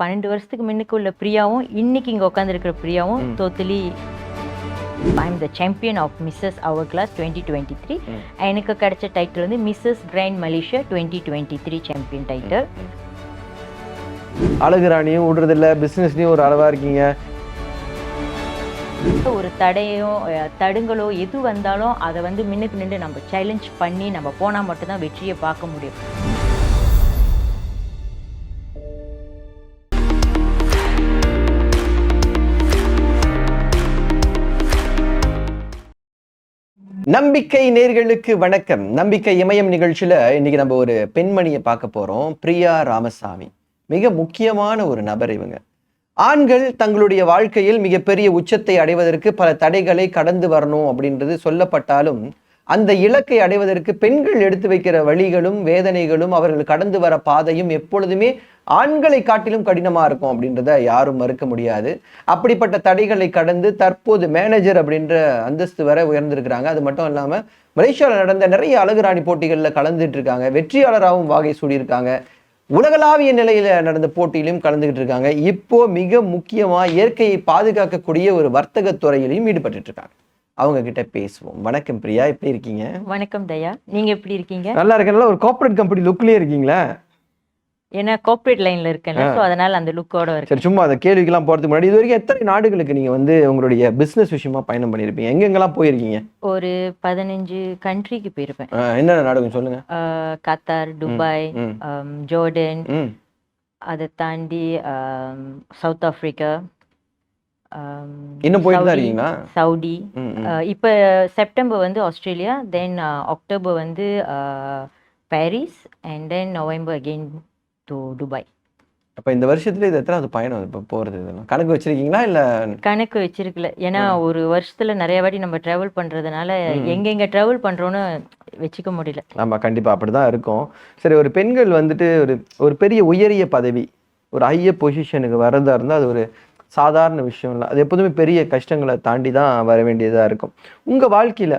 பன்னெண்டு வருஷத்துக்கு முன்னுக்கு உள்ள பிரியாவும் இன்னைக்கு இங்கே உட்காந்துருக்கிற பிரியாவும் totally I'm the champion of Mrs our class twenty twenty three எனக்கு கிடைச்ச டைட்டில் வந்து Mrs grand Malaysia twenty twenty three champion title அழகு ராணியும் விடுறதில்ல பிஸ்னஸ்லையும் ஒரு அளவாக இருக்கீங்க. ஒரு தடையோ தடுங்களோ எது வந்தாலும் அதை வந்து முன்னுக்கு நின்று நம்ம சேலஞ்ச் பண்ணி நம்ம போனால் மட்டும்தான் வெற்றியை பார்க்க முடியும். நம்பிக்கை நேர்களுக்கு வணக்கம். நம்பிக்கை இமயம் நிகழ்ச்சியில இன்னைக்கு நம்ம ஒரு பெண்மணியை பார்க்க போறோம். பிரியா ராமசாமி. மிக முக்கியமான ஒரு நபர் இவங்க. ஆண்கள் தங்களுடைய வாழ்க்கையில் மிகப்பெரிய உச்சத்தை அடைவதற்கு பல தடைகளை கடந்து வரணும் அப்படின்றது சொல்லப்பட்டாலும் அந்த இலக்கை அடைவதற்கு பெண்கள் எடுத்து வைக்கிற வழிகளும் வேதனைகளும் அவர்கள் கடந்து வர பாதையும் எப்பொழுதுமே ஆண்களை காட்டிலும் கடினமா இருக்கும் அப்படின்றத யாரும் மறுக்க முடியாது. அப்படிப்பட்ட தடைகளை கடந்து தற்போது மேனேஜர் அப்படின்ற அந்தஸ்து வரை உயர்ந்திருக்கிறாங்க. அது மட்டும் இல்லாம மலேசியாவில் நடந்த நிறைய அழகு ராணி போட்டிகளில் கலந்துட்டு இருக்காங்க. வெற்றியாளராகவும் வாகை சூடியிருக்காங்க. உலகளாவிய நிலையில நடந்த போட்டியிலும் கலந்துகிட்டு இருக்காங்க. இப்போ மிக முக்கியமா இயற்கையை பாதுகாக்கக்கூடிய ஒரு வர்த்தக துறையிலையும் ஈடுபட்டு இருக்காங்க. அவங்க கிட்ட பேசுவோம். வணக்கம் பிரியா. எப்படி இருக்கீங்க? வணக்கம் தயா. நீங்க எப்படி இருக்கீங்க? நல்லா இருக்கேன். ஒரு கார்ப்பரேட் கம்பெனி லுக்லயே இருக்கீங்களா? ஏன்னா கார்ப்பரேட் லைன்ல இருக்கேன்ல ஸோ அதனால அந்த லுக்கோட இருக்கு சரி சும்மா அந்த கேள்விக்கெல்லாம் போறதுக்கு முன்னாடி இது வரைக்கும் எத்தனை நாடுகளுக்கு நீங்க வந்து உங்களுடைய பிசினஸ் விஷயமா பயணம் பண்ணியிருப்பீங்க? எங்கெங்கெல்லாம் போயிருக்கீங்க? ஒரு பதினஞ்சு கண்ட்ரிக்கு போயிருப்பேன். என்னென்ன நாடுகள் சொல்லுங்க? Qatar Dubai Jordan. அதை தாண்டி சவுத் ஆப்பிரிக்கா இன்னும் போயிட்டு தான் இருக்கீங்களா. அஹ், இப்ப செப்டம்பர் வந்து ஆஸ்திரேலியா தென் அக்டோபர் வந்து Paris and then November again to Dubai அப்ப இந்த வருஷத்துல இது எத்தனாவது பயணம்? இப்ப போறது இதெல்லாம். கணக்கு வச்சிருக்கீங்களா இல்ல கணக்கு வச்சிருக்கல. ஏன்னா ஒரு வருஷத்துல நிறைய வாட்டி நம்ம டிராவல் பண்றதுனால எங்கெங்க டிராவல் பண்றோம்னு வச்சுக்க முடியல. ஆமா கண்டிப்பா அப்படிதான் இருக்கும். சரி ஒரு பெண்கள் வந்துட்டு ஒரு ஒரு பெரிய உயரிய பதவி ஒரு ஹைய பொசிஷனுக்கு வரதா இருந்தா அது ஒரு சாதாரண விஷயம் இல்லை அது எப்போதுமே பெரிய கஷ்டங்களை தாண்டி தான் வர வேண்டியதா இருக்கும். உங்க வாழ்க்கையில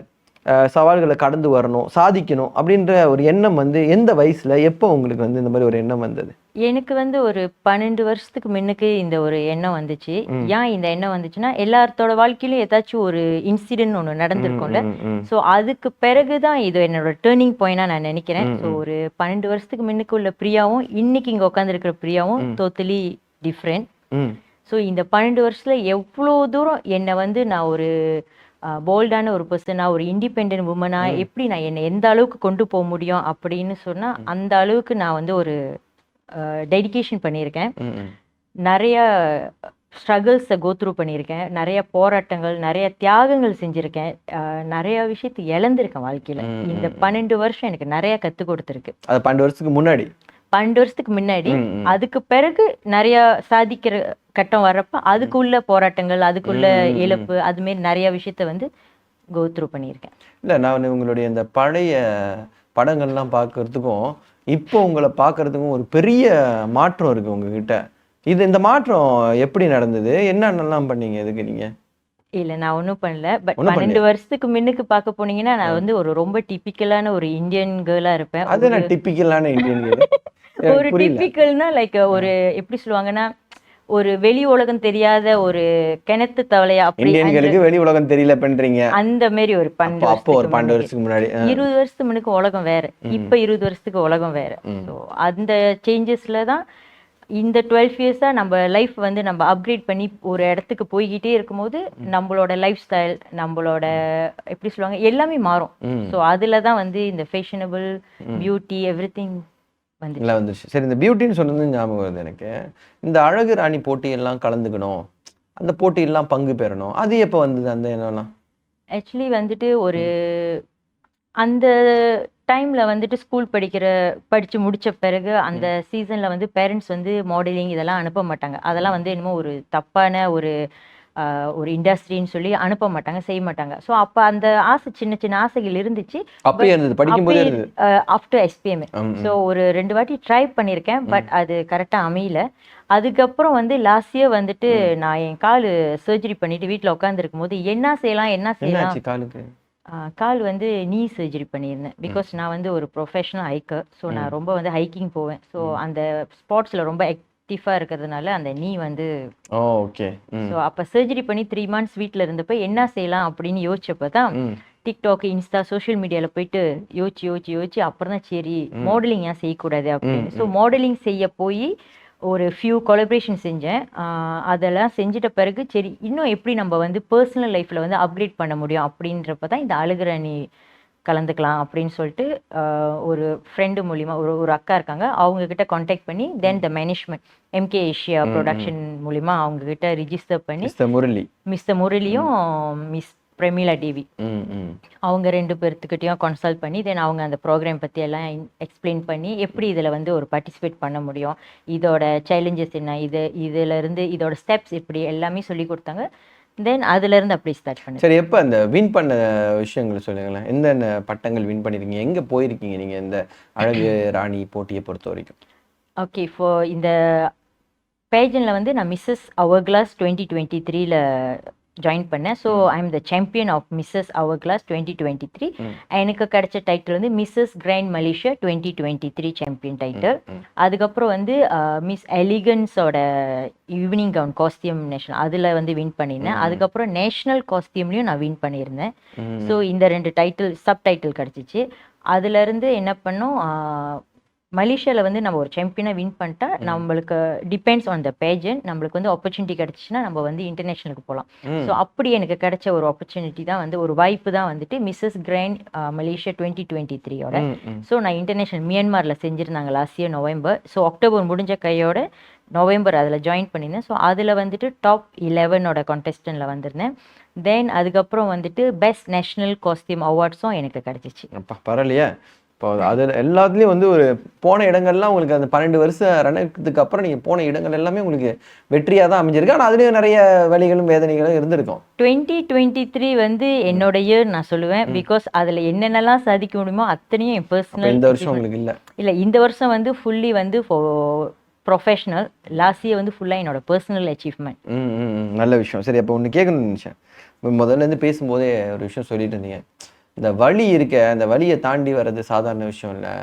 சவால்களை கடந்து வரணும் சாதிக்கணும் அப்படின்ற ஒரு எண்ணம் வந்து எந்த வயசுல எப்போ உங்களுக்கு வந்து இந்த மாதிரி ஒரு எண்ணம் வந்தது? எனக்கு வந்து ஒரு பன்னெண்டு வருஷத்துக்கு முன்னுக்கு இந்த ஒரு எண்ணம் வந்துச்சு. ஏன் இந்த எண்ணம் வந்துச்சுன்னா எல்லாத்தோட வாழ்க்கையிலும் ஏதாச்சும் ஒரு இன்சிடென்ட் ஒன்று நடந்திருக்கும்ல. ஸோ அதுக்கு பிறகு தான் இது என்னோட டேர்னிங் பாயிண்டா நான் நினைக்கிறேன். ஸோ ஒரு பன்னெண்டு வருஷத்துக்கு முன்னுக்கு உள்ள பிரியாவும் இன்னைக்கு இங்கே உட்காந்துருக்கிற பிரியாவும் டோட்டலி டிஃப்ரெண்ட் ஸோ இந்த பன்னெண்டு வருஷத்துல எவ்வளோ தூரம் என்னை வந்து நான் ஒரு போல்டான ஒரு பர்சனா ஒரு இண்டிபெண்ட் உமனா எப்படி நான் என்னை எந்த அளவுக்கு கொண்டு போக முடியும் அப்படின்னு சொன்னா அந்த அளவுக்கு நான் வந்து ஒரு டெடிகேஷன் பண்ணியிருக்கேன். நிறைய ஸ்ட்ரகிள்ஸை கோத்ரூ பண்ணியிருக்கேன். நிறைய போராட்டங்கள் நிறைய தியாகங்கள் செஞ்சுருக்கேன். நிறைய விஷயத்தை இழந்திருக்கேன் வாழ்க்கையில. இந்த பன்னெண்டு வருஷம் எனக்கு நிறைய கற்றுக் கொடுத்துருக்கு. அது பன்னெண்டு வருஷத்துக்கு முன்னாடி? பன்னெண்டு வருஷத்துக்கு முன்னாடி. அதுக்கு பிறகு நிறைய சாதிக்கிற கட்டம் வர்றப்ப அதுக்குள்ள போராட்டங்கள் அதுக்குள்ள. இழப்பு அது மாதிரி நிறைய விஷயத்த வந்து கோத்ரூ பண்ணியிருக்கேன். இல்லை நான் உங்களுடைய இந்த பழைய படங்கள்லாம் பார்க்கறதுக்கும் இப்போ உங்களை பார்க்கறதுக்கும் ஒரு பெரிய மாற்றம் இருக்கு உங்ககிட்ட. இது இந்த மாற்றம் எப்படி நடந்தது? என்னென்னலாம் பண்ணீங்க? இதுக்கு நீங்க? இல்ல நான் ஒன்றும் பண்ணல. பட் பன்னெண்டு வருஷத்துக்கு முன்னுக்கு பார்க்க போனீங்கன்னா நான் வந்து ஒரு ரொம்ப டிபிக்கலான ஒரு இந்தியன் கேர்ளா இருப்பேன். அது என்ன டிப்பிக்கலான இந்தியன் ஒரு டிபிக்கல்னா லைக் ஒரு எப்படி சொல்லுவாங்கன்னா ஒரு வெளி உலகம் தெரியாத ஒரு கிணத்து தவளையா இந்தியன்களுக்கு வெளி உலகம் தெரியல பண்றீங்க. அந்த மாதிரி ஒரு பன்னெண்டு அப்போ ஒரு பன்னெண்டு. வருஷத்துக்கு முன்னாடி. இருபது வருஷத்துக்கு முன்னுக்கு உலகம் வேற. இப்ப இருபது வருஷத்துக்கு உலகம் வேற. ஸோ அந்த சேஞ்சஸ்ல தான் இந்த டுவெல் இயர்ஸா நம்ம லைஃப் வந்து நம்ம அப்கிரேட் பண்ணி ஒரு இடத்துக்கு போய்கிட்டே இருக்கும்போது நம்மளோட லைஃப் ஸ்டைல் நம்மளோட எப்படி சொல்லுவாங்க எல்லாமே மாறும். ஸோ அதுல தான் வந்து இந்த ஃபேஷனபிள் பியூட்டி எவ்ரி திங் வந்து இல்லை வந்துருச்சு சரி இந்த பியூட்டின்னு சொன்னது ஞாபகம் வருது எனக்கு. இந்த அழகு ராணி போட்டியெல்லாம் கலந்துக்கணும். அந்த போட்டியெல்லாம் பங்கு பெறணும். அது எப்போ வந்தது? அந்த எண்ணம்லாம் ஆக்சுவலி வந்துட்டு ஒரு அந்த டைம்ல வந்துட்டு ஸ்கூல் படிக்கிற படிச்சு முடிச்ச பிறகு அந்த சீசன்ல வந்து பேரண்ட்ஸ் வந்து மாடலிங் இதெல்லாம் அனுப்ப மாட்டாங்க. அதெல்லாம் வந்து என்னமோ ஒரு தப்பான ஒரு ஒரு இண்டஸ்ட்ரின்னு சொல்லி அனுப்ப மாட்டாங்க செய்ய மாட்டாங்க. ஸோ அப்போ அந்த ஆசை சின்ன சின்ன ஆசைகள் இருந்துச்சு. ஆஃப்டர் எஸ்பிஎம் ம், ம். ஸோ ஒரு ரெண்டு வாட்டி ட்ரை பண்ணியிருக்கேன் பட் அது கரெக்டாக அமையல. அதுக்கப்புறம் வந்து லாஸ்ட் இயர் வந்துட்டு நான் என் கால் சர்ஜரி பண்ணிட்டு வீட்டில் உட்காந்துருக்கும் போது என்ன செய்யலாம் என்ன செய்யலாம்? கால் வந்து நீ சர்ஜரி பண்ணியிருந்தேன். பிகாஸ் நான் வந்து ஒரு ப்ரொஃபஷனல் ஹைக்கர் ஸோ நான் ரொம்ப வந்து ஹைக்கிங் போவேன். ஸோ அந்த ஸ்பாட்ஸில் ரொம்ப ஸ்டிஃபா இருக்கிறதுனால அந்த நீ வந்து ஓகே ஸோ அப்போ சர்ஜரி பண்ணி த்ரீ மந்த்ஸ் வீட்டில் இருந்தப்ப என்ன செய்யலாம் அப்படின்னு யோசிச்சப்ப தான் டிக்டாக் இன்ஸ்டா சோஷியல் மீடியாவில் போயிட்டு யோசிச்சு யோசிச்சு யோசிச்சு அப்புறம் தான் சரி மாடலிங் ஏன் செய்யக்கூடாது அப்படின்னு. ஸோ மாடலிங் செய்ய போய் ஒரு ஃபியூ கொலபரேஷன் செஞ்சேன். அதெல்லாம் செஞ்சிட்ட பிறகு சரி இன்னும் எப்படி நம்ம வந்து பர்சனல் லைஃப்பில் வந்து அப்கிரேட் பண்ண முடியும் அப்படின்றப்ப தான் இந்த அழுகிற நீ கலந்துக்கலாம் அப்படின்னு சொல்லிட்டு ஒரு ஃப்ரெண்டு மூலிமா ஒரு ஒரு அக்கா இருக்காங்க. அவங்க கிட்ட காண்டாக்ட் பண்ணி then the management M K Asia production மூலிமா அவங்க கிட்ட ரிஜிஸ்டர் பண்ணி மிஸ்டர் முரளி மிஸ்டர் முரளியும் மிஸ் பிரமீளா ம் அவங்க ரெண்டு பேர்த்துக்கிட்டையும் கன்சல்ட் பண்ணி தென் அவங்க அந்த ப்ரோக்ராம் பற்றி எல்லாம் எக்ஸ்பிளைன் பண்ணி எப்படி இதில் வந்து ஒரு பார்ட்டிசிபேட் பண்ண முடியும்? இதோட சேலஞ்சஸ் என்ன? இது இதுல இருந்து இதோட ஸ்டெப்ஸ் எப்படி எல்லாமே சொல்லி கொடுத்தாங்க. தென் அதுலேருந்து அப்படி ஸ்டார்ட் பண்ணேன் சரி எப்போ அந்த வின் பண்ண விஷயங்களை சொல்லுங்களேன். எந்தெந்த பட்டங்கள் வின் பண்ணிருக்கீங்க? எங்க போயிருக்கீங்க நீங்க இந்த அழகு ராணி போட்டியை பொறுத்த வரைக்கும்? ஓகே ஃபோ இந்த பேஜனில் வந்து நான் Mrs our class twenty twenty த்ரீல ஜாயின் பண்ணேன். So I am the champion of Mrs our class twenty twenty three. எனக்கு கிடைச்ச டைட்டில் வந்து Mrs grand Malaysia twenty twenty three champion title. அதுக்கப்புறம் வந்து மிஸ் எலிகன்ஸோட ஈவினிங் கவுன் காஸ்டியூம் நேஷனல் அதில் வந்து வின் பண்ணியிருந்தேன். அதுக்கப்புறம் நேஷனல் காஸ்டியூம்லேயும் நான் வின் பண்ணியிருந்தேன். ஸோ இந்த ரெண்டு டைட்டில் சப் டைட்டில் கிடச்சிச்சு. அதுலேருந்து என்ன பண்ணோம் மலேசியாவில் வந்து நம்ம ஒரு சாம்பியனை வின் பண்ணிட்டா நம்மளுக்கு டிபெண்ட்ஸ் ஆன் த பேஜன் நம்மளுக்கு வந்து ஆப்பர்ச்சுனிட்டி கிடச்சிச்சின்னா நம்ம வந்து இன்டர்நேஷனலுக்கு போகலாம். ஸோ அப்படி எனக்கு கிடைச்ச ஒரு ஆப்பர்ச்சுனிட்டி தான் வந்து ஒரு வாய்ப்பு தான் வந்துட்டு Mrs grand Malaysia twenty twenty த்ரீயோட. ஸோ நான் இன்டர்நேஷனல் மியான்மரில் செஞ்சுருந்தாங்க last year November so October முடிஞ்ச கையோட நவம்பர் அதில் ஜாயின் பண்ணியிருந்தேன். ஸோ அதில் வந்துட்டு டாப் இலெவனோட கான்டெஸ்டனில் வந்திருந்தேன். தென் அதுக்கப்புறம் வந்துட்டு பெஸ்ட் நேஷனல் காஸ்டியூம் அவார்ட்ஸும் எனக்கு கிடச்சிச்சு. பரவாயில்லையே. இப்போ அது எல்லாத்துலேயும் வந்து ஒரு போன இடங்கள்லாம் உங்களுக்கு அந்த பன்னெண்டு வருஷம் ரனத்துக்கு அப்புறம் நீங்கள் போன இடங்கள் எல்லாமே உங்களுக்கு வெற்றியாக தான் அமைஞ்சிருக்கு. ஆனால் அதுலேயும் நிறைய வழிகளும் வேதனைகளும் இருந்திருக்கும். டுவெண்ட்டி டுவெண்ட்டி த்ரீ வந்து என்னோட இயர் நான் சொல்லுவேன். பிகாஸ் அதில் என்னென்னலாம் சாதிக்க முடியுமோ அத்தனையும் என் பர்சனல் இந்த வருஷம் உங்களுக்கு இல்லை. இல்லை இந்த வருஷம் வந்து ஃபுல்லி வந்து ப்ரொஃபஷனல் லாஸ்ட் இயர் வந்து ஃபுல்லாக என்னோட பர்சனல் அச்சீவ்மெண்ட். நல்ல விஷயம். சரி அப்போ ஒன்று கேட்கணும்னு நினச்சேன். முதல்ல இருந்து பேசும்போதே ஒரு விஷயம் சொல்லிட்டு இருந்தீங்க. இந்த வழி இருக்க அந்த வழியை தாண்டி வர்றது சாதாரண விஷயம் இல்லை.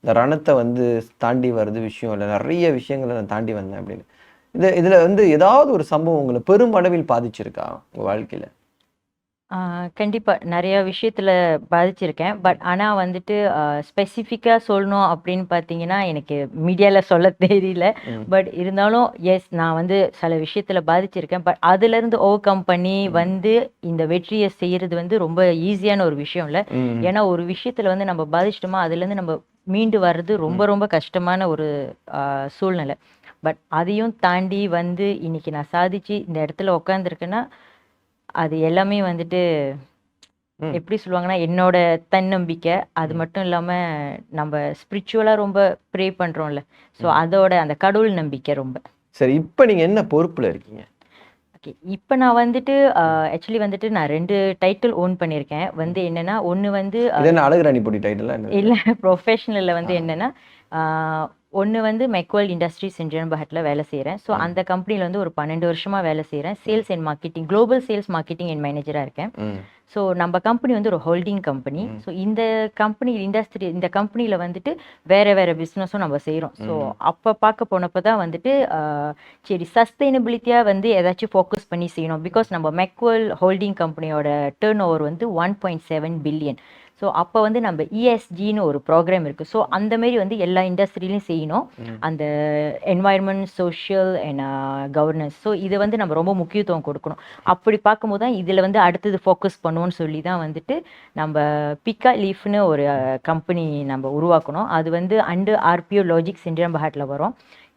இந்த ரணத்தை வந்து தாண்டி வர்றது விஷயம் இல்லை. நிறைய விஷயங்களை நான் தாண்டி வந்தேன் அப்படின்னு. இது இதில் வந்து ஏதாவது ஒரு சம்பவம் உங்களை பெருமளவில் பாதிச்சிருக்கா உங்கள் வாழ்க்கையில்? கண்டிப்பாக நிறைய விஷயத்தில் பாதிச்சிருக்கேன். பட் ஆனால் வந்துட்டு ஸ்பெசிஃபிக்காக சொல்லணும் அப்படின்னு பார்த்தீங்கன்னா எனக்கு மீடியாவில் சொல்ல தெரியல. ம். பட் இருந்தாலும் எஸ் நான் வந்து சில விஷயத்தில் பாதிச்சிருக்கேன். பட் அதுலேருந்து ஓவர் கம் பண்ணி வந்து இந்த வெற்றியை செய்கிறது வந்து ரொம்ப ஈஸியான ஒரு விஷயம் இல்லை. ம் ஏன்னா ஒரு விஷயத்தில் வந்து நம்ம பாதிச்சிட்டோமா அதுலேருந்து நம்ம மீண்டு வர்றது ரொம்ப ரொம்ப கஷ்டமான ஒரு சூழ்நிலை. பட் அதையும் தாண்டி வந்து இன்னைக்கு நான் சாதிச்சு இந்த இடத்துல உட்காந்துருக்கேன்னா அது எல்லாமே வந்துட்டு. எப்படி சொல்லுவாங்கன்னா என்னோட தன்னம்பிக்கை. அது மட்டும் இல்லாமல் நம்ம ஸ்பிரிச்சுவலாக ரொம்ப ப்ரே பண்ணுறோம்ல ஸோ அதோட அந்த கடவுள் நம்பிக்கை ரொம்ப. சரி இப்போ நீங்கள் என்ன பொறுப்பில் இருக்கீங்க? ஓகே இப்போ நான் வந்துட்டு ஆக்சுவலி வந்துட்டு நான் ரெண்டு டைட்டில் ஓன் பண்ணியிருக்கேன். வந்து என்னன்னா ஒன்று வந்து இது என்ன அழகுராணி போட்டி டைட்டில் இல்லை ப்ரொஃபஷனலில் வந்து என்னன்னா ஒன்று வந்து மெக்வல் இண்டஸ்ட்ரீஸ் செஞ்சன்பஹட்டில் வேலை செய்கிறேன் ஸோ அந்த கம்பெனியில் வந்து ஒரு பன்னெண்டு வருஷமாக வேலை செய்கிறேன் sales and marketing global sales marketing and மேனேஜராக இருக்கேன். ஸோ நம்ம கம்பெனி வந்து ஒரு ஹோல்டிங் கம்பெனி ஸோ இந்த கம்பெனி இண்டஸ்ட்ரி இந்த கம்பெனியில் வந்துட்டு வேற வேற பிஸ்னஸும் நம்ம செய்கிறோம் ஸோ அப்போ பார்க்க போனப்போ தான் வந்துட்டு சரி சஸ்டைனபிலிட்டியாக வந்து ஏதாச்சும் ஃபோக்கஸ் பண்ணி செய்யணும். பிகாஸ் நம்ம மெக்வல் ஹோல்டிங் கம்பெனியோட டேர்ன் ஓவர் வந்து one point seven billion so அப்போ வந்து நம்ம இஎஸ்ஜின்னு ஒரு ப்ரோக்ராம் இருக்குது ஸோ அந்த மாதிரி வந்து எல்லா இண்டஸ்ட்ரியிலையும் செய்யணும். அந்த environment social and governance so இதை வந்து நம்ம ரொம்ப முக்கியத்துவம் கொடுக்கணும். அப்படி பார்க்கும்போது தான் இதில் வந்து அடுத்தது ஃபோக்கஸ் பண்ணுவோம்னு சொல்லி தான் வந்துட்டு நம்ம பிக்கா லீஃப்னு ஒரு கம்பெனி நம்ம உருவாக்கணும். அது வந்து அண்டு ஆர்பிஓ லாஜிக் சென்டிரம்பஹாட்டில் வரும்.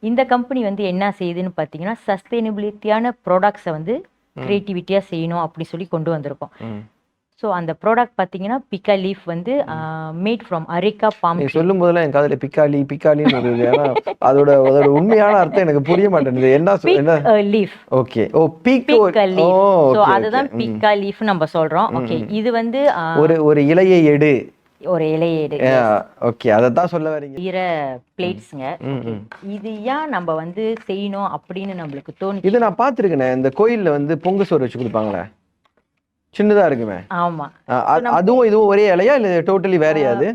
இந்த கம்பெனி வந்து என்ன செய்யுதுன்னு பார்த்தீங்கன்னா சஸ்டைனபிலிட்டியான ப்ராடக்ட்ஸை வந்து க்ரியேட்டிவிட்டியாக செய்யணும் அப்படி சொல்லி கொண்டு வந்திருக்கோம். ஸோ அந்த ப்ராடக்ட் பார்த்தீங்கன்னா பிக்கா லீஃப் வந்து மேட் ஃப்ரம் அரேக்கா பாம் சொல்லும் போதெல்லாம் என் காதுல பிக்காலி பிக்காலின்னு வருது. ஏன்னா அதோட அதோட உண்மையான அர்த்தம் எனக்கு புரிய மாட்டேங்குது என்ன என்ன? லீஃப் ஓகே ஓ பீக் லீஃப் ஸோ அதுதான். பிக்கா லீஃப் நம்ம சொல்றோம். ஓகே இது வந்து ஒரு ஒரு இலையை எடு. ஒரு இலையேடு ஓகே அதை தான் சொல்ல வரீங்க. ஈர பிளேட்ஸுங்க. இது ஏன் நம்ம வந்து செய்யணும் அப்படின்னு நம்மளுக்கு தோணுச்சு? இது நான் பார்த்துருக்கேனே இந்த கோயில்ல வந்து பொங்கு சோறு வச்சு கொடுப்பாங்களே? சின்னதா இருக்குமே? ஆமா. அதுவும் இதுவும் ஒரே இலையா? இல்ல டோட்டலி வேறையா அது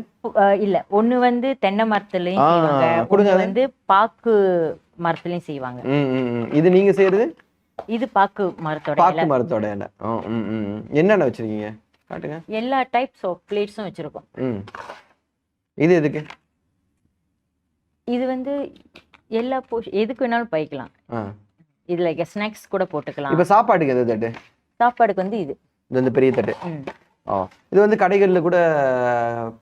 இல்ல. ஒண்ணு வந்து தென்னை மரத்துலயும் கொடுங்க. வந்து பாக்கு மரத்துலயும் செய்வாங்க. இது நீங்க செய்யறது? இது பாக்கு மரத்தோட பாக்கு. மரத்தோட இலை. என்னென்ன வச்சிருக்கீங்க? காட்டுங்க. எல்லா டைப்ஸ் ஆஃப் பிளேட்ஸும் வச்சிருக்கோம். இது எதுக்கு? இது வந்து எல்லா போஷ் எதுக்கு வேணாலும் பயிக்கலாம். ஆ. இது லைக் ஸ்நாக்ஸ் கூட போட்டுக்கலாம். இப்போ சாப்பாட்டுக்கு எது சாப்பாடுக்கு வந்து இது. இது வந்து பெரிய தட்டு. ஓ இது வந்து கடைகளில் கூட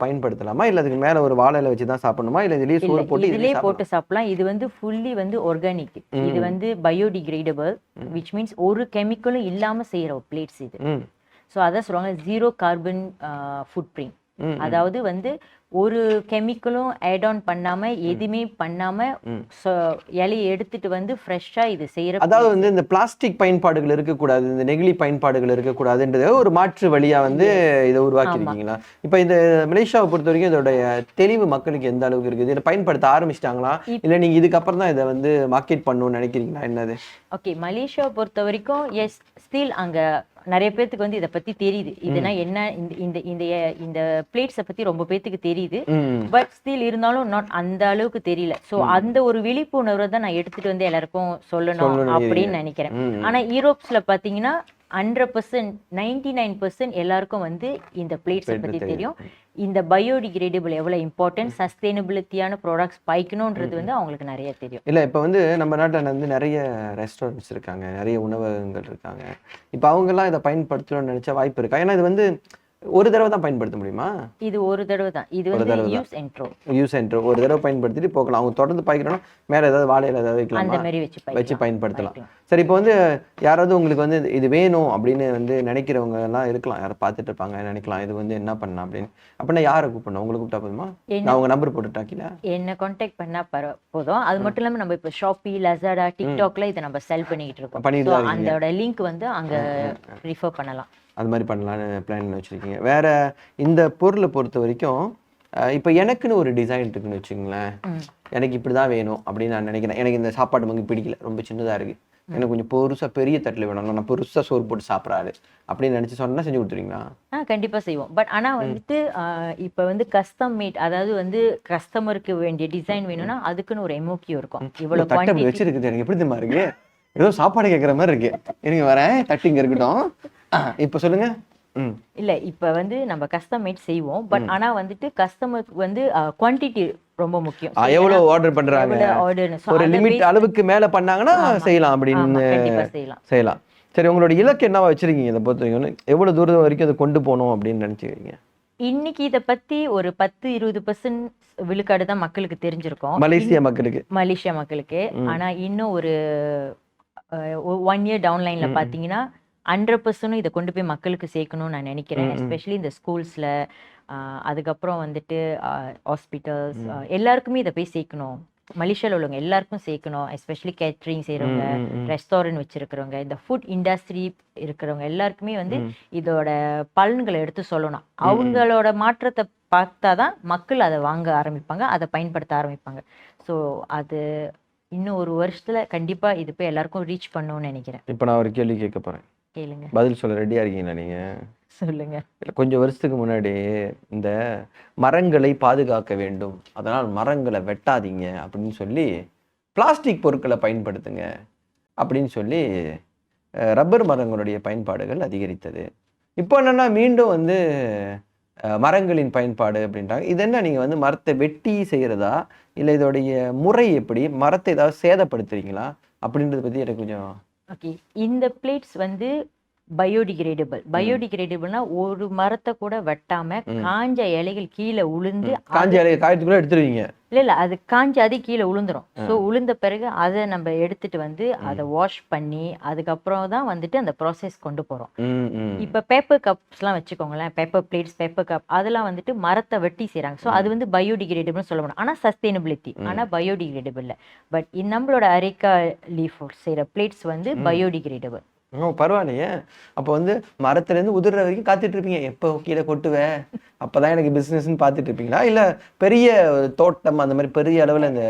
பயன்படுத்தலாமா? இல்லை அதுக்கு மேலே ஒரு வாழை இலை வச்சு தான் சாப்பிடணுமா? இல்லை இதுலேயே சோறு போட்டு இதுலயே போட்டு சாப்பிடலாம். இது வந்து ஃபுல்லி வந்து ஆர்கானிக் இது வந்து பயோடிகிரேடபிள் விச் மீன்ஸ் ஒரு கெமிக்கலும் இல்லாம செய்யற பிளேட்ஸ் இது. ஸோ அதான் சொல்லுவாங்க ஜீரோ கார்பன் ஃபுட் பிரிண்ட் அதாவது வந்து ஒரு கெமிக்கலும் ஆட் ஆன் பண்ணாம எதுவுமே பண்ணாம இலையை எடுத்துட்டு வந்து ஃப்ரெஷ்ஷா இது செய்யற அதாவது வந்து இந்த பிளாஸ்டிக் பயன்பாடுகள் இருக்கக்கூடாது இந்த நெகிழி பயன்பாடுகள் இருக்கக்கூடாதுன்றது ஒரு மாற்று வழியா வந்து இதை உருவாக்கி இருக்கீங்களா இப்போ இந்த மலேசியாவை பொறுத்த வரைக்கும் இதோடைய தெளிவு மக்களுக்கு எந்த அளவுக்கு இருக்குது? இதை பயன்படுத்த ஆரம்பிச்சிட்டாங்களா? இல்லை நீங்க இதுக்கப்புறம் தான் இதை வந்து மார்க்கெட் பண்ணணும்னு நினைக்கிறீங்களா? என்னது? ஓகே மலேசியாவை பொறுத்த வரைக்கும் எஸ் ஸ்டில் அங்க நிறைய பேர்த்துக்கு வந்து இதை பத்தி தெரியுது. இதுனா என்ன இந்த இந்த இந்த பிளேட்ஸை பத்தி ரொம்ப பேர்த்துக்கு தெரியுது. பட் ஸ்டில் இருந்தாலும் நாட் அந்த அளவுக்கு தெரியல. சோ அந்த ஒரு விழிப்புணர்வை தான் நான் எடுத்துட்டு வந்து எல்லாருக்கும் சொல்லணும் அப்படின்னு நினைக்கிறேன். ஆனா யூரோப்ஸ்ல பாத்தீங்கன்னா hundred percent ninety nine percent எல்லாருக்கும் வந்து இந்த பிளேட்ஸை பத்தி தெரியும். இந்த பயோடிகிரேடபிள் எவ்வளவு இம்பார்ட்டன்ட் சஸ்டைனபிலிட்டியான ப்ராடக்ட்ஸ் பாய்க்கணுன்றது வந்து அவங்களுக்கு நிறைய தெரியும். இல்லை இப்போ வந்து நம்ம நாட்டில் வந்து நிறைய ரெஸ்டாரண்ட்ஸ் இருக்காங்க நிறைய உணவகங்கள் இருக்காங்க. இப்போ அவங்கெல்லாம் இதை பயன்படுத்தணும்னு நினைச்சா வாய்ப்பு இருக்கா? ஏன்னா இது வந்து ஒரு தடவை தான் பயன்படுத்த முடியுமா? இது ஒரு தடவை தான். இது வந்து. யூஸ் என்ட்ரோ யூஸ் சென்டர் ஒரு தடவை பயன்படுத்திட்டு போகலாம். அவங்க தொடர்ந்து பாய்க்கிறோன்னா மேலே ஏதாவது வாழையில ஏதாவது அந்த வைக்கலாமா மாதிரி வச்சு வச்சு. பயன்படுத்தலாம். சரி இப்போ வந்து யாராவது உங்களுக்கு வந்து இது- வேணும் அப்படின்னு வந்து நினைக்கிறவங்க எல்லாம் இருக்கலாம். யாரை பார்த்துட்டு இருப்பாங்க நினைக்கலாம். இது வந்து என்ன பண்ணலாம் அப்படின்னு. அப்படின்னா யாரை கூப்பிடணும்? உங்களை கூப்பிட்டா போதுமா? நான் உங்க நம்பர் போட்டுட்டாக்கில என்ன காண்டாக்ட் பண்ணா பர போதும். அது மட்டும் இல்லாம நம்ம இப்போ ஷாப்பி லசாடா டிக்டாக்ல இதை நம்ம செல் பண்ணிக்கிட்டு இருக்கோம். அதோட லிங்க் வந்து அங்க ரிஃபர் பண்ணலாம். அது மாதிரி பண்ணலான்னு பிளான் வச்சிருக்கீங்க. வேற இந்த பொருளை பொறுத்த வரைக்கும் இப்போ எனக்குன்னு ஒரு டிசைன் இருக்குன்னு வச்சுங்களேன். எனக்கு இப்படி தான் வேணும் அப்படின்னு நான் நினைக்கிறேன். எனக்கு இந்த சாப்பாடு மங்கு பிடிக்கல. ரொம்ப சின்னதாக இருக்கு. எனக்கு கொஞ்சம் பெருசா பெரிய தட்டில் வேணும் நான் பெருசா சோறு போட்டு சாப்பிட்றாரு அப்படின்னு நினச்சி சொன்னா செஞ்சு கொடுத்துருவீங்களா? ஆ கண்டிப்பா செய்வோம். பட் ஆனா வந்துட்டு இப்ப வந்து கஸ்டம் மேட் அதாவது வந்து கஸ்டமருக்கு வேண்டிய டிசைன் வேணும்னா அதுக்குன்னு ஒரு எம்ஓக்கியூ இருக்கும். இவ்வளவு தட்டை வச்சிருக்குது எனக்கு. எப்படி தெரியுமா இருக்கு? ஏதோ சாப்பாடு கேட்குற மாதிரி இருக்கு. இருங்க வரேன். தட்டு இங்க இருக்கட்டும். இப்போ சொல்லுங்க. இல்ல இப்ப வந்து நம்ம கஸ்டம் மேட் செய்வோம் பட் ஆனா வந்துட்டு கஸ்டமருக்கு வந்து குவான்டிட்டி ரொம்ப முக்கியம். எவ்வளவு ஆர்டர் பண்றாங்க? ஒரு லிமிட் அளவுக்கு மேல பண்ணாங்கன்னா செய்யலாம் அப்படின்னு செய்யலாம். செய்யலாம். சரி உங்களோட இலக்கு என்னவா வச்சிருக்கீங்க? இதை பொறுத்த எவ்வளவு தூரம் வரைக்கும் அதை கொண்டு போகணும் அப்படின்னு நினைச்சுக்கிறீங்க? இன்னைக்கு இத பத்தி ஒரு பத்து இருபது பர்சன்ட் விழுக்காடு தான் மக்களுக்கு தெரிஞ்சிருக்கும். மலேசியா மக்களுக்கு. மலேசியா மக்களுக்கு. ஆனா இன்னும் ஒரு ஒன் இயர் டவுன் லைன்ல பாத்தீங்கன்னா ஹண்ட்ரட் பர்சன்டும் இதை கொண்டு போய் மக்களுக்கு சேர்க்கணும்னு நான் நினைக்கிறேன். எஸ்பெஷலி இந்த ஸ்கூல்ஸ்ல அதுக்கப்புறம் வந்துட்டு ஹாஸ்பிட்டல்ஸ் எல்லாருக்குமே இதை போய் சேர்க்கணும். மலேசியால உள்ளவங்க எல்லாருக்கும் சேர்க்கணும். எஸ்பெஷலி கேட்ரிங் ம். ரெஸ்டாரண்ட் வச்சிருக்கிறவங்க இந்த ஃபுட் இண்டஸ்ட்ரி இருக்கிறவங்க எல்லாருக்குமே வந்து இதோட பலன்களை எடுத்து சொல்லணும். அவங்களோட மாற்றத்தை பார்த்தாதான் மக்கள் அதை வாங்க ஆரம்பிப்பாங்க அதை பயன்படுத்த ஆரம்பிப்பாங்க. ஸோ அது இன்னும் ஒரு வருஷத்துல கண்டிப்பா இது போய் எல்லாருக்கும் ரீச் பண்ணணும்னு நினைக்கிறேன். இப்போ நான் ஒரு கேள்வி கேட்க போறேன். கேளுங்க. பதில் சொல்ல ரெடியா இருக்கீங்களா நீங்க? சொல்லுங்க. இல்ல, கொஞ்சம் வருஷத்துக்கு முன்னாடி இந்த மரங்களை பாதுகாக்க வேண்டும். அதனால் மரங்களை வெட்டாதீங்க அப்படின்னு சொல்லி பிளாஸ்டிக் பொருட்களை பயன்படுத்துங்க அப்படின்னு சொல்லி ரப்பர் மரங்களுடைய பயன்பாடுகள் அதிகரித்தது. இப்போ என்னன்னா மீண்டும் வந்து மரங்களின் பயன்பாடு அப்படின்றாங்க. இது என்ன நீங்க வந்து மரத்தை வெட்டி செய்யறதா? இல்லை இதோடைய முறை எப்படி? மரத்தை ஏதாவது சேதப்படுத்துறீங்களா? அப்படின்றத பத்தி எனக்கு கொஞ்சம் ஓகே இந்த பிளேட்ஸ் வந்து பயோடிகிரேடபிள். பயோடிகிரேடபிள்னா ஒரு மரத்தை கூட வெட்டாம காஞ்ச இலைகள் கீழே உளுந்து காஞ்ச இலையை காயத்துக்குள்ள எடுத்துருவீங்க. இல்ல இல்ல அது காஞ்சு அது கீழே உளுந்துரும். ஸோ உளுந்த பிறகு அதை நம்ம எடுத்துட்டு வந்து அதை வாஷ் பண்ணி அதுக்கப்புறம் தான் வந்துட்டு அந்த ப்ராசஸ் கொண்டு போறோம். இப்ப பேப்பர் கப்ஸ்லாம் வச்சுக்கோங்களேன். பேப்பர் பிளேட்ஸ் பேப்பர் கப் அதெல்லாம் வந்துட்டு மரத்தை வெட்டி செய்றாங்க. ஸோ அது வந்து பயோடிகிரேடபிள்னு சொல்ல முடியும் ஆனா சஸ்டைனபிலிட்டி ஆனா பயோடிகிரேடபிள் பட் நம்மளோட அரைக்கா லீஃப் செய்யற பிளேட்ஸ் வந்து பயோடிகிரேடபிள். ஓ பரவாயில்லையே. அப்போ வந்து மரத்துல இருந்து உதிர்ற வரைக்கும் காத்துட்டு இருப்பீங்க எப்போ கீழே கொட்டுவ? அப்பதான் எனக்கு பிசினஸ்னு பார்த்துட்டு இருப்பீங்களா இல்ல பெரிய தோட்டம் அந்த மாதிரி பெரிய அளவுல இந்த?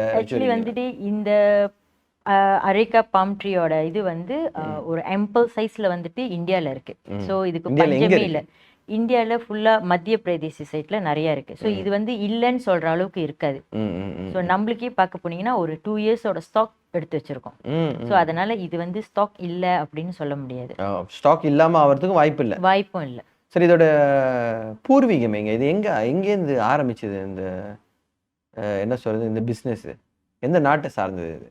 வந்துட்டு இந்த அரேக்கா பாம் ட்ரீயோட இது வந்து ஒரு எம்பிள் சைஸ்ல வந்துட்டு இந்தியால இருக்கு. ஸோ இதுக்கு பஞ்சமே இல்ல. இந்தியால ஃபுல்லா மத்திய பிரதேச சைட்ல நிறைய இருக்கு. ஸோ இது வந்து இல்லைன்னு சொல்ற அளவுக்கு இருக்காது. ஸோ நம்மளுக்கே பார்க்க போனீங்கன்னா ஒரு டூ இயர்ஸோட ஸ்டாக் எடுத்து வச்சிருக்கோம். ஸோ அதனால இது வந்து ஸ்டாக் இல்லை அப்படின்னு சொல்ல முடியாது. ஸ்டாக் இல்லாம ஆகிறதுக்கும் வாய்ப்பு இல்லை. வாய்ப்பும் இல்லை. சரி இதோட பூர்வீகம் எங்க? இது எங்க எங்கேருந்து ஆரம்பிச்சது இந்த என்ன சொல்றது இந்த பிஸ்னஸ் எந்த நாட்டை சார்ந்தது இது?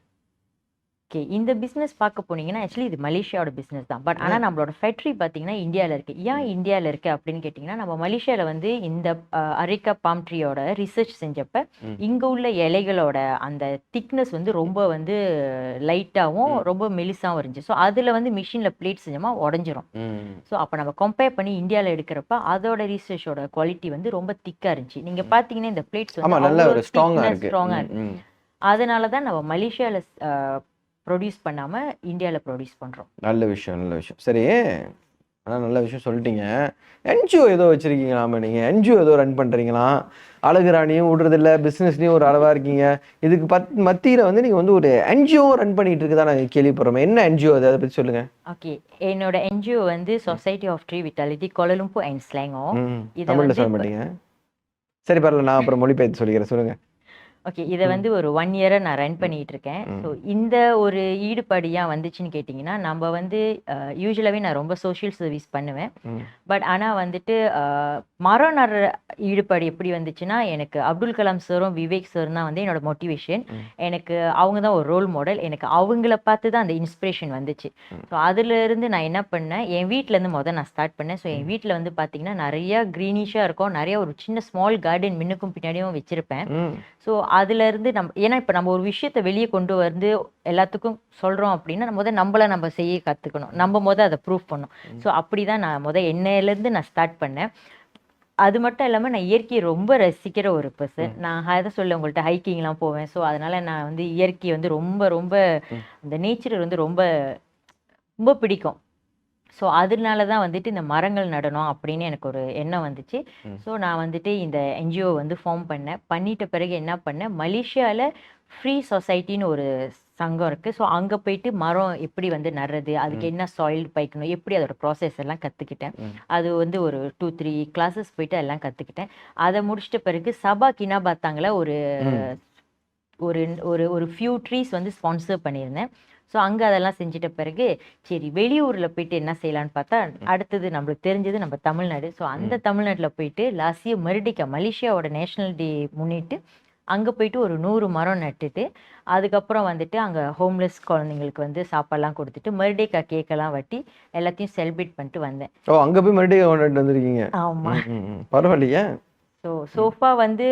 ஓகே. இந்த பிஸ்னஸ் பார்க்க போனீங்கன்னா ஆக்சுவலி இது மலேசியாவோட பிஸ்னஸ் தான். பட் ஆனால் நம்மளோட ஃபேக்ட்ரி பார்த்தீங்கன்னா இந்தியாவில் இருக்கு. ஏன் இந்தியாவில் இருக்கு அப்படின்னு கேட்டிங்கன்னா நம்ம மலேசியாவில் வந்து இந்த அரிக்கா பாம் ட்ரீயோட ரிசர்ச் செஞ்சப்ப. இங்கே உள்ள இலைகளோட அந்த திக்னஸ் வந்து ரொம்ப வந்து லைட்டாகவும் ரொம்ப மெலிசாகவும் இருந்துச்சு. ஸோ அதில் வந்து மிஷினில் பிளேட் செஞ்சோமா உடஞ்சிரும். ஸோ அப்போ நம்ம கம்பேர் பண்ணி இந்தியாவில் எடுக்கிறப்ப அதோட ரிசர்ச்சோட குவாலிட்டி வந்து ரொம்ப திக்காக இருந்துச்சு. நீங்கள் பார்த்தீங்கன்னா இந்த பிளேட்ஸ் வந்து ஸ்ட்ராங்காக ம், இருக்கு. ம். அதனால தான் நம்ம மலேசியாவில் ப்ரொடியூஸ் பண்ணாமல் இந்தியாவில் ப்ரொடியூஸ் பண்ணுறோம் நல்ல விஷயம் நல்ல விஷயம். சரி ஆனால் நல்ல விஷயம் சொல்லிட்டீங்க. என்ஜிஓ ஏதோ வச்சிருக்கீங்களாமா நீங்க? என்ஜிஓ ஏதோ ரன் பண்றீங்களா? அழகு ராணியும் விடுறதில்ல பிஸ்னஸ்லையும் ஒரு அளவா இருக்கீங்க. இதுக்கு பத் மத்தியில வந்து நீங்க வந்து ஒரு என்ஜிஓ ரன் பண்ணிட்டு இருக்குதா நான் கேள்விப்படுறோம். என்ன என்ஜிஓ அது? அதை பத்தி சொல்லுங்க. ஓகே என்னோட என்ஜிஓ வந்து society of tree vitality Kuala Lumpur and Selangor தமிழ்ல சொல்ல மாட்டீங்க. சரி பரவாயில்ல நான் அப்புறம் மொழிபெயர்த்து சொல்லிக்கிறேன். சொல்லுங்க. ஓகே இதை வந்து ஒரு ஒன் இயராக நான் ரன் பண்ணிட்டு இருக்கேன். ஸோ இந்த ஒரு ஈடுபாடு ஏன் வந்துச்சுன்னு கேட்டிங்கன்னா நம்ம வந்து யூஸ்வலாகவே நான் ரொம்ப சோஷியல் சர்வீஸ் பண்ணுவேன். பட் ஆனால் வந்துட்டு மரம் நடுற ஈடுபாடு எப்படி வந்துச்சுன்னா எனக்கு அப்துல் கலாம் சாரும் விவேக் சாரும் தான் வந்து என்னோட மோட்டிவேஷன். எனக்கு அவங்க தான் ஒரு ரோல் மாடல் எனக்கு அவங்கள பார்த்து தான் அந்த இன்ஸ்பிரேஷன் வந்துச்சு. ஸோ அதுலேருந்து நான் என்ன பண்ணேன் என் வீட்டிலேருந்து முதல் நான் ஸ்டார்ட் பண்ணேன். ஸோ என் வீட்டில் வந்து பார்த்தீங்கன்னா நிறைய க்ரீனிஷாக இருக்கும். நிறைய ஒரு சின்ன ஸ்மால் கார்டன் மின்னுக்கும் பின்னாடியும் வச்சுருப்பேன். ஸோ அதுலேருந்து நம்ம ஏன்னா இப்போ நம்ம ஒரு விஷயத்தை வெளியே கொண்டு வந்து எல்லாத்துக்கும் சொல்கிறோம் அப்படின்னா நம்ம முதல் நம்மள நம்ம செய்ய கற்றுக்கணும் நம்ம முதல் அதை ப்ரூவ் பண்ணணும். ஸோ அப்படி தான் நான் முதல் என்னையிலேருந்து நான் ஸ்டார்ட் பண்ணேன். அது மட்டும் இல்லாமல் நான் இயற்கையை ரொம்ப ரசிக்கிற ஒரு பர்சன் நான் அதை சொல்ல உங்கள்கிட்ட ஹைக்கிங்லாம் போவேன். ஸோ அதனால நான் வந்து இயற்கையை வந்து ரொம்ப ரொம்ப ம். அந்த நேச்சர் வந்து ரொம்ப ரொம்ப பிடிக்கும். ஸோ அதனால தான் வந்துட்டு இந்த மரங்கள் நடணும் அப்படின்னு எனக்கு ஒரு எண்ணம் வந்துச்சு. ஸோ நான் வந்துட்டு இந்த என்ஜிஓ வந்து ஃபார்ம் பண்ணேன். பண்ணிட்ட பிறகு என்ன பண்ணேன்? மலேசியாவில் ஃப்ரீ சொசைட்டின்னு ஒரு சங்கம் இருக்குது ஸோ அங்கே போயிட்டு மரம் எப்படி வந்து நடுறது அதுக்கு என்ன சாயில் பைக்கணும் எப்படி அதோட ப்ராசஸ் எல்லாம் கற்றுக்கிட்டேன். அது வந்து ஒரு டூ த்ரீ கிளாஸஸ் போயிட்டு எல்லாம் கற்றுக்கிட்டேன் அதை முடிச்சிட்ட பிறகு சபா கினாபாத்தாங்கள ஒரு ம். ஒரு ஒரு ஒரு ஃபியூ ட்ரீஸ் வந்து ஸ்பான்சர் பண்ணியிருந்தேன். ஸோ அங்கே அதெல்லாம் செஞ்சிட்ட பிறகு சரி வெளியூரில் போயிட்டு என்ன செய்யலான்னு பார்த்தா அடுத்தது நம்மளுக்கு தெரிஞ்சது நம்ம தமிழ்நாடு. ஸோ அந்த தமிழ்நாட்டில் போயிட்டு லாஸ்ட் இயர் மறுடிக்கா மலேசியாவோட நேஷனல் டே முன்னிட்டு அங்கே போயிட்டு ஒரு நூறு மரம் நட்டுட்டு அதுக்கப்புறம் வந்துட்டு அங்கே ஹோம்லெஸ் குழந்தைங்களுக்கு வந்து சாப்பாடுலாம் கொடுத்துட்டு மறுடிக்கா கேக்கெல்லாம் வட்டி எல்லாத்தையும் செலிப்ரேட் பண்ணிட்டு வந்தேன். ஓ அங்க போய் மறுபடியும் வந்திருக்கீங்க? ஆமாம். பரவாயில்லையே. ஸோ சோஃபா வந்து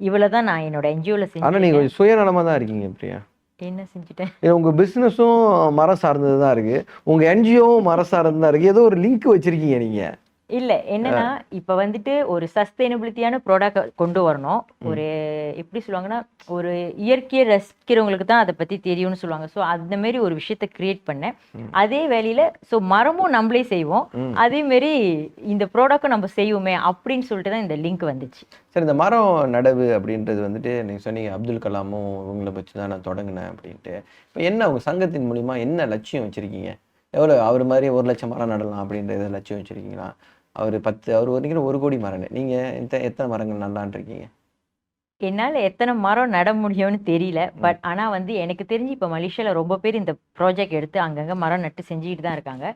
இவ்வளோ தான் நான் என்னோட என்ஜிஓவில் செஞ்சேன் கொஞ்சம் சுயநலமா தான் இருக்கீங்க பிரியா. என்ன செஞ்சுட்டேன்? உங்கள் பிஸ்னஸும் மரம் சார்ந்தது தான் இருக்குது உங்கள் என்ஜிஓவும் மரம் சார்ந்தது தான் இருக்குது ஏதோ ஒரு லிங்க் வச்சுருக்கீங்க நீங்கள் இல்ல என்னன்னா இப்ப வந்துட்டு ஒரு சஸ்டைனபிலிட்டியான ப்ராடக்ட் கொண்டு வரணும். ஒரு எப்படி சொல்லுவாங்கன்னா ஒரு இயற்கையை ரசிக்கிறவங்களுக்கு தான் அதை பத்தி தெரியும்னு சொல்லுவாங்க. ஸோ அந்த மாதிரி ஒரு விஷயத்த கிரியேட் பண்ணேன். அதே வேலையில ஸோ மரமும் நம்மளே செய்வோம். அதே மாதிரி இந்த ப்ராடக்டும் நம்ம செய்வோமே அப்படின்னு சொல்லிட்டு தான் இந்த லிங்க் வந்துச்சு. சரி இந்த மரம் நடவு அப்படின்றது வந்துட்டு நீங்க சொன்னீங்க அப்துல் கலாமும் இவங்கள வச்சு தான் நான் தொடங்கினேன் அப்படின்ட்டு. இப்போ என்ன உங்க சங்கத்தின் மூலியமா என்ன லட்சியம் வச்சிருக்கீங்க? எவ்வளோ அவர் மாதிரி ஒரு லட்சம் மரம் நடலாம் அப்படின்ற லட்சியம் வச்சிருக்கீங்களா? அவர் பத்து அவர் ஒரு ஒரு கோடி மரம் நீங்க எத்த எத்தனை மரங்கள் நல்லான் இருக்கீங்க என்னால எத்தனை மரம் நட முடியும்னு தெரியல. பட் ஆனா வந்து எனக்கு தெரிஞ்சு இப்ப மலேசியால ரொம்ப பேர் இந்த ப்ராஜெக்ட் எடுத்து அங்கங்க மரம் நட்டு செஞ்சுக்கிட்டு தான் இருக்காங்க.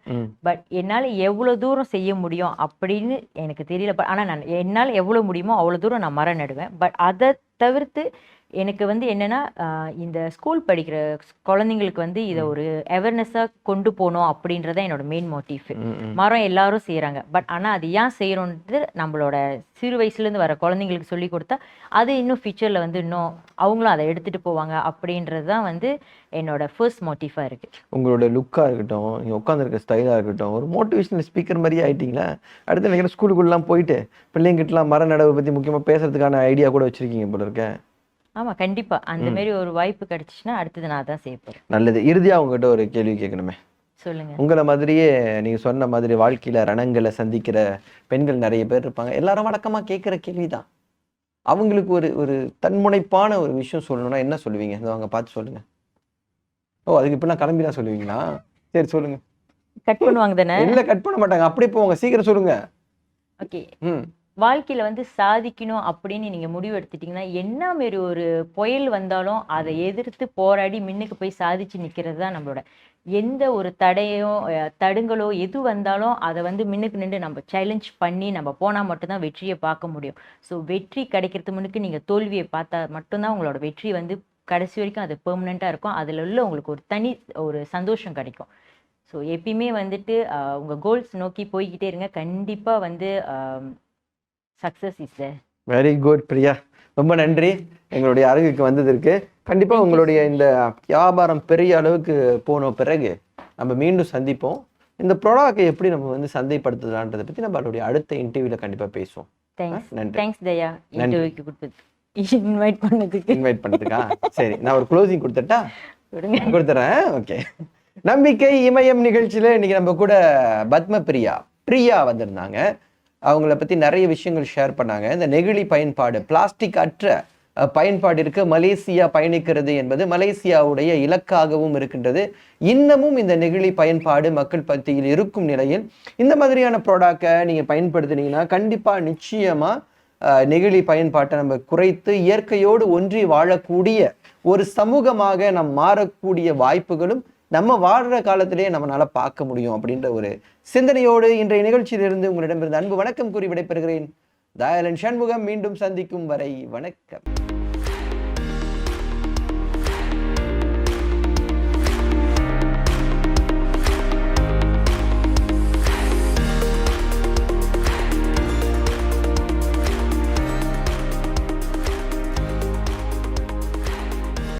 பட் என்னால் எவ்வளோ தூரம் செய்ய முடியும் அப்படின்னு எனக்கு தெரியல. பட் ஆனால் நான் என்னால் எவ்வளோ முடியுமோ அவ்வளோ தூரம் நான் மரம் நடுவேன். பட் அதை தவிர்த்து எனக்கு வந்து என்னன்னா இந்த ஸ்கூல் படிக்கிற குழந்தைங்களுக்கு வந்து இதை ஒரு அவேர்னஸாக கொண்டு போகணும் அப்படின்றத என்னோட மெயின் மோட்டிவ். மரம் எல்லாரும் செய்கிறாங்க பட் ஆனால் அது ஏன் செய்கிறோன்றது நம்மளோட சிறு வயசுலேருந்து வர குழந்தைங்களுக்கு சொல்லி கொடுத்தா அது இன்னும் ஃபியூச்சரில் வந்து இன்னும் அவங்களும் அதை எடுத்துகிட்டு போவாங்க அப்படின்றது தான் வந்து என்னோட ஃபர்ஸ்ட் மோட்டிவாக இருக்குது உங்களோட லுக்காக இருக்கட்டும் நீங்கள் உட்காந்துருக்க ஸ்டைலாக இருக்கட்டும் ஒரு மோட்டிவேஷனல் ஸ்பீக்கர் மாதிரியே ஆயிட்டீங்களா? அடுத்து நினைக்கிற ஸ்கூலுக்குள்ளலாம் போயிட்டு பிள்ளைங்கிட்டலாம் மர நடவை பற்றி முக்கியமாக பேசுறதுக்கான ஐடியா கூட வச்சிருக்கீங்க போல இருக்க. ஆமாம் கண்டிப்பாக அந்த மாதிரி ஒரு வாய்ப்பு கிடைச்சிச்சுன்னா அடுத்தது நான் தான் செய்ய நல்லது. இறுதியாக உங்ககிட்ட ஒரு கேள்வி கேட்கணுமே. சொல்லுங்க. உங்களை மாதிரியே நீங்கள் சொன்ன மாதிரி வாழ்க்கையில் ரணங்களை சந்திக்கிற பெண்கள் நிறைய பேர் இருப்பாங்க. எல்லாரும் வழக்கமாக கேட்குற கேள்வி தான் அவங்களுக்கு ஒரு ஒரு தன்முனைப்பான ஒரு விஷயம் சொல்லணும்னா என்ன சொல்லுவீங்க? அவங்க பார்த்து சொல்லுங்க. ஓ அதுக்கு இப்பெல்லாம் கிளம்பிலாம் சொல்லுவீங்களா? சரி சொல்லுங்க. கட் பண்ணுவாங்க தானே? இல்ல கட் பண்ண மாட்டாங்க. அப்படியே போவாங்க சீக்கிரம் சொல்லுங்க. ஓகே. ம். வாழ்க்கையில வந்து சாதிக்கணும் அப்படின்னு நீங்க முடிவு எடுத்துட்டீங்கன்னா என்ன மாரி ஒரு புயல் வந்தாலும் அதை எதிர்த்து போராடி மின்னுக்கு போய் சாதிச்சு நிக்கிறது தான் நம்மளோட. எந்த ஒரு தடையோ தடுங்களோ எது வந்தாலும் அதை வந்து மின்னுக்கு நின்று நம்ம சேலஞ்ச் பண்ணி நம்ம போனா மட்டும்தான் வெற்றியை பார்க்க முடியும். ஸோ வெற்றி கிடைக்கிறதுக்கு முன்னுக்கு நீங்க தோல்வியை பார்த்தா மட்டும்தான் உங்களோட வெற்றி வந்து கடைசி வரைக்கும் அது பெர்மனெண்ட்டாக இருக்கும். அதில் உள்ள உங்களுக்கு ஒரு தனி ஒரு சந்தோஷம் கிடைக்கும். ஸோ எப்பயுமே வந்துட்டு ஆஹ், உங்க கோல்ஸ் நோக்கி போய்கிட்டே இருங்க. கண்டிப்பா வந்து success is the very good Priya ரொம்ப நன்றி. எங்களுடைய அரங்குக்கு வந்ததற்கு. கண்டிப்பா உங்களுடைய இந்த வியாபாரம் பெரிய அளவுக்கு போன பிறகு நம்ம மீண்டும் சந்திப்போம். இந்த ப்ராடக்டை எப்படி நம்ம வந்து சந்தைப்படுத்துதலான்றதை பத்தி நம்ம அதோடைய அடுத்த இன்டர்வியூல கண்டிப்பா பேசுவோம். தேங்க்ஸ் நன்றி. தேங்க்ஸ் தயா. இன்டர்வியூக்கு கொடுத்தது இன்வைட் பண்ணதுக்கு. இன்வைட் பண்ணதுக்கா. சரி. நான் ஒரு க்ளோசிங் கொடுத்துட்டா? கொடுத்துறேன். ஓகே. நம்பிக்கை இமயம் நிகழ்ச்சியில இன்னைக்கு நம்ம கூட பத்ம பிரியா பிரியா வந்திருந்தாங்க. அவங்கள பற்றி நிறைய விஷயங்கள் ஷேர் பண்ணாங்க. இந்த நெகிழி பயன்பாடு பிளாஸ்டிக் அற்ற அஹ், பயன்பாடிற்கு மலேசியா பயணிக்கிறது என்பது மலேசியாவுடைய இலக்காகவும் இருக்கின்றது. இன்னமும் இந்த நெகிழி பயன்பாடு மக்கள் பத்தியில் இருக்கும் நிலையில் இந்த மாதிரியான ப்ராடக்டை நீங்கள் பயன்படுத்துனீங்கன்னா கண்டிப்பாக நிச்சயமாக நெகிழி பயன்பாட்டை நம்ம குறைத்து இயற்கையோடு ஒன்றி வாழக்கூடிய ஒரு சமூகமாக நாம் மாறக்கூடிய வாய்ப்புகளும் நம்ம வாழ்கிற காலத்திலேயே நம்மளால் பார்க்க முடியும் அப்படின்ற ஒரு சிந்தனையோடு இன்றைய நிகழ்ச்சியிலிருந்து உங்களிடமிருந்து அன்பு வணக்கம் கூறி விடைபெறுகிறேன். தயாளன் சண்முகம் மீண்டும் சந்திக்கும் வரை வணக்கம்.